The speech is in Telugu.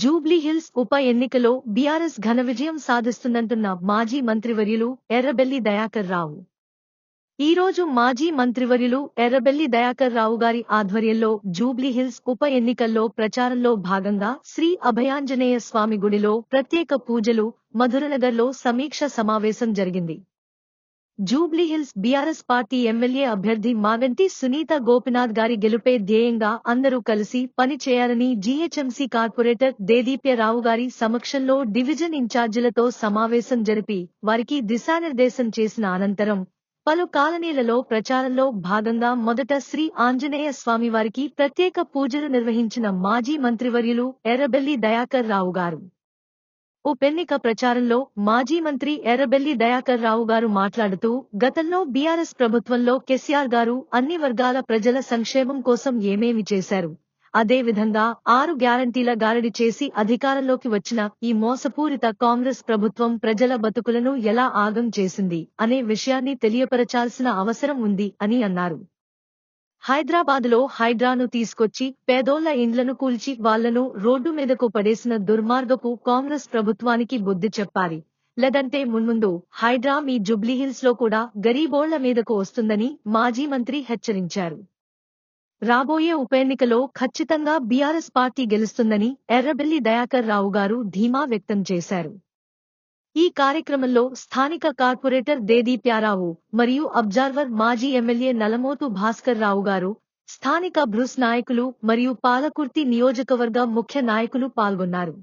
జూబ్లీహిల్స్ ఉప ఎన్నికలో బీఆర్ఎస్ ఘన విజయం సాధిస్తుందంటున్న మాజీ మంత్రివర్యులు ఎర్రబెల్లి దయాకర్ రావు. ఈ రోజు మాజీ మంత్రివర్యులు ఎర్రబెల్లి దయాకర్ రావు గారి ఆధ్వర్యంలో జూబ్లీహిల్స్ ఉప ఎన్నికల్లో ప్రచారంలో భాగంగా శ్రీ అభయాంజనేయ స్వామి గుడిలో ప్రత్యేక పూజలు మధురనగర్లో సమీక్ష సమావేశం జరిగింది. జూబ్లీహిల్స్ బీఆర్ఎస్ పార్టీ ఎమ్మెల్యే అభ్యర్థి మాగంటి సునీత గోపినాథ్ గారి గెలుపే ధ్యేయంగా అందరూ కలిసి పని చేయాలని జీహెచ్ఎంసీ కార్పొరేటర్ దేదీప్యరావు గారి సమక్షంలో డివిజన్ ఇన్ఛార్జీలతో సమావేశం జరిపి వారికి దిశానిర్దేశం చేసిన అనంతరం పలు కాలనీలలో ప్రచారంలో భాగంగా మొదట శ్రీ ఆంజనేయ స్వామివారికి ప్రత్యేక పూజలు నిర్వహించిన మాజీ మంత్రివర్యులు ఎర్రబెల్లి దయాకర్ రావు గారు. ఉపెన్నిక ప్రచారంలో మాజీ మంత్రి ఎర్రబెల్లి దయాకర్ రావు గారు మాట్లాడుతూ గతంలో బీఆర్ఎస్ ప్రభుత్వంలో కెసిఆర్ గారు అన్ని వర్గాల ప్రజల సంక్షేమం కోసం ఏమేమి చేశారు? అదేవిధంగా ఆరు గ్యారంటీల గారడి చేసి అధికారంలోకి వచ్చిన ఈ మోసపూరిత కాంగ్రెస్ ప్రభుత్వం ప్రజల బతుకులను ఎలా ఆగం చేసింది అనే విషయాన్ని తెలియపరచాల్సిన అవసరం ఉంది అని అన్నారు. హైదరాబాద్లో హైడ్రాను తీసుకొచ్చి పేదోళ్ళ ఇండ్లను కూల్చి వాళ్ళను రోడ్డు మీదకు పడేసిన దుర్మార్గపు కాంగ్రెస్ ప్రభుత్వానికి బుద్ధి చెప్పాలి. లేదంటే మున్ముందు హైడ్రా మీ జుబ్లీహిల్స్లో కూడా గరీబోళ్ళ మీదకు వస్తుందని మాజీ మంత్రి హెచ్చరించారు. రాబోయే ఉప ఎన్నికలో ఖచ్చితంగా బీఆర్ఎస్ పార్టీ గెలుస్తుందని ఎర్రబెల్లి దయాకర్ రావు గారు ధీమా వ్యక్తం చేశారు. ఈ కార్యక్రమంలో స్థానిక కార్పొరేటర్ దేదీప్యారావు మరియు అబ్జర్వర్ మాజీ ఎమ్మెల్యే నలమోతు భాస్కర్ రావు గారు స్థానిక బ్రూస్ నాయకులు మరియు పాలకుర్తి నియోజకవర్గ ముఖ్య నాయకులు పాల్గొన్నారు.